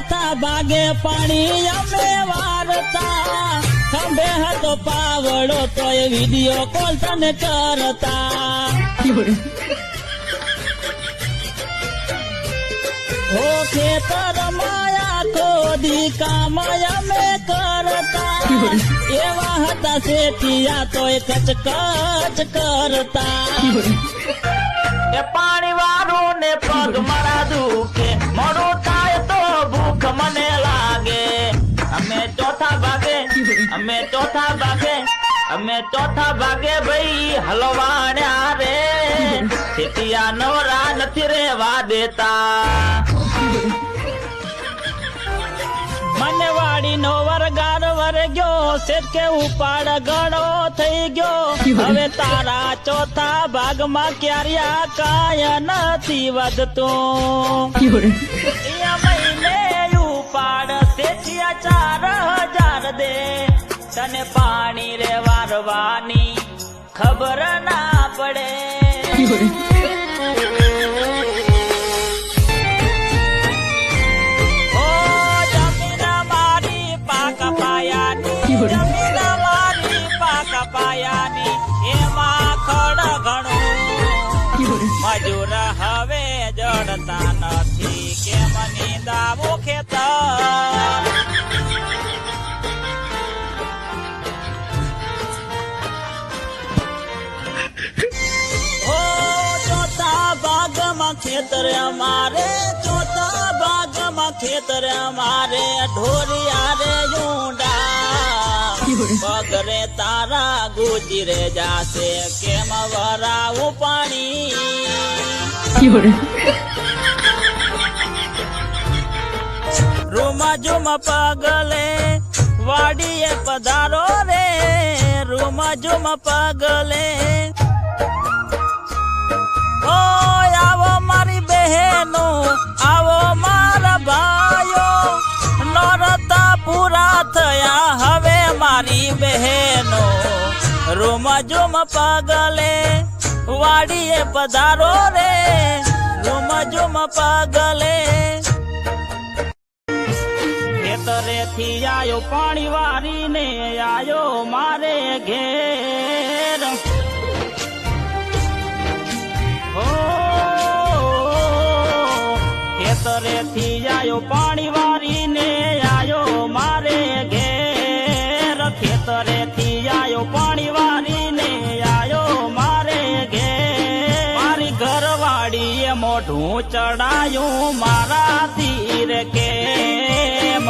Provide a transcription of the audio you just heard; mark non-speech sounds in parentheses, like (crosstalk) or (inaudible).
ચોથા ભાગે પાણી અમે વારતા. ખંભે હતો પાવડો તો એ વીડિયો કોલ તને કરતા. ઓ ખેતર માયા ખોદી કામાયા મે કરતા. એવા હતા શેઠિયા તો એ કચકચ કરતા. એ પાણી અમે ચોથા ભાગે અમે ચોથા ભાગે અમે ચોથા ભાગે ભાઈ હલવાણ્યા રે ખેતિયા નવરા નથી રેવા દેતા મને વાડી નો વરગાર વર ગયો શેઠ કે ઉપાડ ગળો થઈ ગયો હવે તારા ચોથા ભાગમાં ક્યાર્યા કાય નથી વધતું એ મહિને ઉપાડ શેઠિયા ચાર હજાર દે તને પાણી રે વારવાની ખબર ના પડે. મજૂર હવે જડતા નથી કેમ નિંદાવું ખેતર ખેતર અમારે ચોથા ભાગમાં ખેતર અમારે ઢોરિયા રે ઊંડા. (laughs) પગરે તારા ગુજરે જાશે કેમ વરાવું પાણી? (laughs) રૂમ જુમ પગલે વાડીએ પધારો રે રૂમા ઝુમ પગલે મારી બહેનો રૂમ જુમ પગલે, વાડીએ પધારો રે રૂમ જુમ પગલે. ખેતરેથી આયો પાણી વારીને આયો મારે ઘેર. ખેતરેથી આયો પાણી વારીને આયો મારે ખેતરેથી આયો પાણી વારીને આયો મારે ઘે મારી ઘરવાળીએ મોઢું ચડાયું મારા તીર કેમ